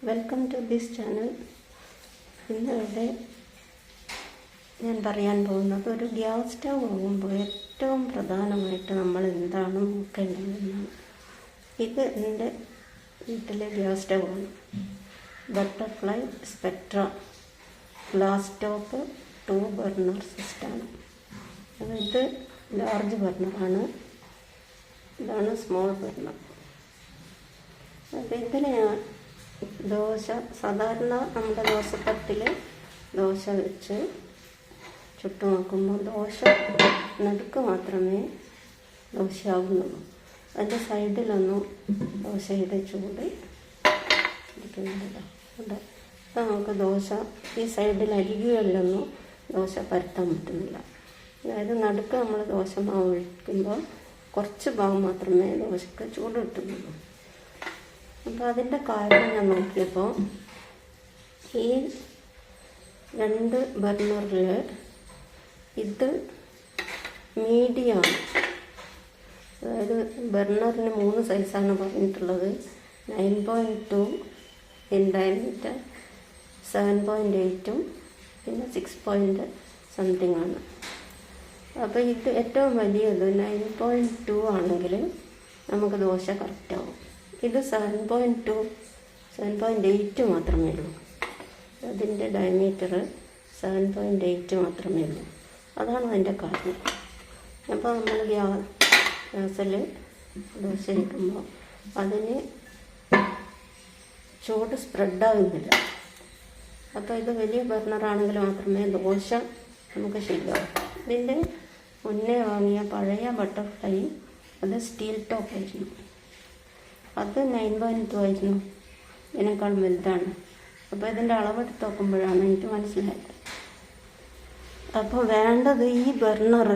Welcome to this channel ഇന്നിവിടെ ഞാൻ പറയാൻ പോകുന്നത് ഒരു ഗ്യാസ് സ്റ്റവ് വാങ്ങുമ്പോൾ ഏറ്റവും പ്രധാനമായിട്ട് നമ്മൾ എന്താണ് നോക്കേണ്ടതെന്നാണ്. ഇത് എന്റെ വീട്ടിലെ gas സ്റ്റവാണ് Butterfly Spectra glass top two burner സിസ്റ്റമാണ് ഇത് ലാർജ് ബർണറാണ് ഇതാണ് സ്മോൾ ബർണർ അപ്പോൾ ഇതിന് ദോശ സാധാരണ നമ്മുടെ ദോശത്തട്ടിൽ ദോശ വെച്ച് ചുട്ടു നോക്കുമ്പോൾ ദോശ നടുക്ക് മാത്രമേ ദോശയാവുന്നുള്ളൂ. അതിന്റെ സൈഡിലൊന്നും ദോശയുടെ ചൂട് ഇരിക്കുന്നില്ല അപ്പോൾ നമുക്ക് ദോശ ഈ സൈഡിൽ അരികുകളിലൊന്നും ദോശ പരത്താൻ പറ്റുന്നില്ല. അതായത് നടുക്ക് നമ്മൾ ദോശ മാവ് ഒഴിക്കുമ്പോൾ കുറച്ച് ഭാഗം മാത്രമേ ദോശക്ക് ചൂട് കിട്ടുന്നുള്ളൂ. അപ്പോൾ അതിന്റെ കാരണം ഞാൻ നോക്കിയപ്പോൾ ഈ രണ്ട് ബർണറിൽ ഇത് മീഡിയമാണ് അതായത് ബർണറിന് മൂന്ന് സൈസാണ് പറഞ്ഞിട്ടുള്ളത്. Nine point two in diameter seven point എയ്റ്റും പിന്നെ സിക്സ് പോയിന്റ് സംതിങ് ആണ്. അപ്പോൾ ഇത് ഏറ്റവും വലിയത് നയൻ പോയിന്റ് ടു ആണെങ്കിൽ നമുക്ക് ദോശ കറക്റ്റാവും ഇത് seven point two seven point eight മാത്രമേ ഉള്ളൂ. അതിന്റെ ഡയമീറ്റർ സെവൻ പോയിന്റ് എയ്റ്റ് മാത്രമേ ഉള്ളൂ. അതാണ് അതിന്റെ കാരണം. അപ്പോൾ നമ്മൾ ഗ്യാസിൽ ദോശ ഇരിക്കുമ്പോൾ അതിന് ചൂട് സ്പ്രെഡാകുന്നില്ല അപ്പോൾ ഇത് വലിയ ബർണറാണെങ്കിൽ മാത്രമേ ദോശ നമുക്ക് ശരിയാവും ഇതിന്റെ മുന്നേ വാങ്ങിയ പഴയ ബട്ടർഫ്ലൈ അത് സ്റ്റീൽ ടോപ്പ് ആയിരുന്നു അത് നയൻ പോയിന്റ് ടു ആയിരുന്നു ഇതിനേക്കാൾ വലുതാണ്. അപ്പോൾ ഇതിന്റെ അളവെടുത്ത് നോക്കുമ്പോഴാണ് എനിക്ക് മനസ്സിലായത്. അപ്പോൾ വേണ്ടത് ഈ ബർണർ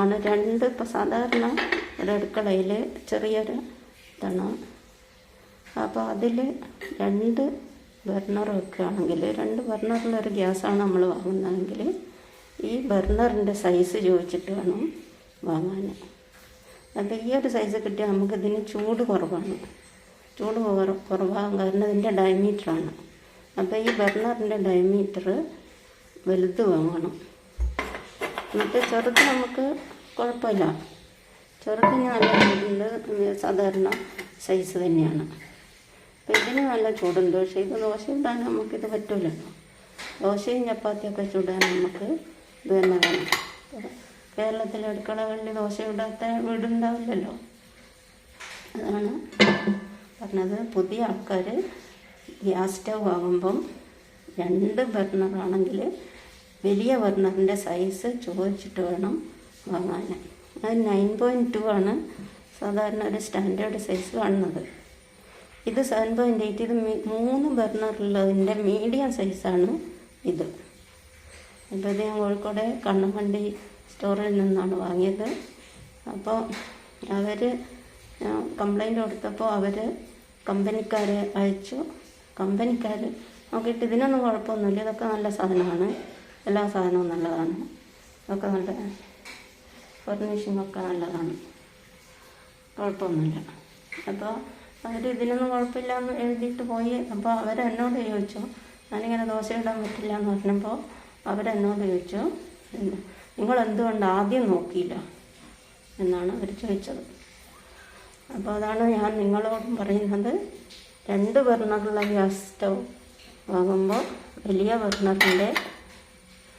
ആണ്. രണ്ട് ഇപ്പോൾ സാധാരണ ഒരു അടുക്കളയിൽ ചെറിയൊരു ഇതാണ്. അപ്പോൾ അതിൽ രണ്ട് ബർണർ വെക്കുകയാണെങ്കിൽ രണ്ട് ബർണറിലൊരു ഗ്യാസാണ് നമ്മൾ വാങ്ങുന്നതെങ്കിൽ ഈ ബർണറിന്റെ സൈസ് ചോദിച്ചിട്ട് വേണം വാങ്ങാൻ അപ്പോൾ ഈ ഒരു സൈസ് കിട്ടിയാൽ നമുക്കിതിന് ചൂട് കുറവാണ്. ചൂട് കുറവാകും കാരണം ഇതിന്റെ ഡയമീറ്ററാണ് അപ്പോൾ ഈ ബർണറിന്റെ ഡയമീറ്റർ വലുത് വാങ്ങണം മറ്റേ ചെറുത് നമുക്ക് കുഴപ്പമില്ല. ചെറുത് ചൂടുണ്ട്. സാധാരണ സൈസ് തന്നെയാണ്. അപ്പോൾ ഇതിന് നല്ല ചൂടുണ്ട്. ദോശ ഇത് ദോശ ഇടാൻ നമുക്കിത് പറ്റില്ലല്ലോ ദോശയും ചപ്പാത്തിയൊക്കെ ചൂടാൻ നമുക്ക് ഇത് തന്നെ വേണം. കേരളത്തിലെ അടുക്കളകളിൽ ദോശ ഇടാത്ത വീടുണ്ടാവില്ലല്ലോ അതാണ് പറഞ്ഞത്. പുതിയ ആൾക്കാർ ഗ്യാസ് സ്റ്റവ് ആകുമ്പം രണ്ട് ബർണറാണെങ്കിൽ വലിയ ബർണറിന്റെ സൈസ് ചോദിച്ചിട്ട് വേണം വാങ്ങാൻ. അത് നയൻ പോയിന്റ് ടു ആണ് സാധാരണ ഒരു സ്റ്റാൻഡേർഡ് സൈസ് കാണുന്നത്. ഇത് സെവൻ പോയിന്റ് എയ്റ്റ് ഇത് മൂന്ന് ബർണറുള്ളതിന്റെ മീഡിയം സൈസാണ് ഇത്. ഇപ്പോൾ ഇത് ഞാൻ കോഴിക്കോട് കണ്ണമണ്ടി സ്റ്റോറിൽ നിന്നാണ് വാങ്ങിയത്. അപ്പോൾ അവർ കംപ്ലൈന്റ് കൊടുത്തപ്പോൾ അവർ കമ്പനിക്കാരെ അയച്ചു. കമ്പനിക്കാർ നോക്കിയിട്ട് ഇതിനൊന്നും കുഴപ്പമൊന്നുമില്ല ഇതൊക്കെ നല്ല സാധനമാണ്. എല്ലാ സാധനവും നല്ലതാണ്. ഇതൊക്കെ നല്ല ഫർണിഷിങ്ങൊക്കെ നല്ലതാണ്. കുഴപ്പമൊന്നുമില്ല. അപ്പോൾ അവർ ഇതിനൊന്നും കുഴപ്പമില്ല എന്ന് എഴുതിയിട്ട് പോയി. അപ്പോൾ അവരെന്നോട് ചോദിച്ചു ഞാനിങ്ങനെ ദോശ ഇടാൻ പറ്റില്ല എന്ന് പറഞ്ഞപ്പോൾ അവരെന്നോട് ചോദിച്ചു നിങ്ങൾ എന്തുകൊണ്ട് ആദ്യം നോക്കിയില്ല എന്നാണ് അവർ ചോദിച്ചത്. അപ്പോൾ അതാണ് ഞാൻ നിങ്ങളോടും പറയുന്നത്. രണ്ട് ബർണറുള്ള ഗ്യാസ് സ്റ്റൗ വാങ്ങുമ്പോൾ വലിയ ബർണറിന്റെ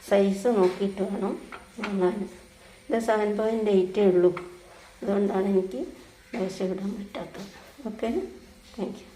സൈസ് നോക്കിയിട്ട് വേണം വാങ്ങാൻ. ഇത് സെവൻ പോയിന്റ് എയ്റ്റേ ഉള്ളൂ. അതുകൊണ്ടാണ് എനിക്ക് ദോശ ഇടാൻ പറ്റാത്തത്. Okay thank you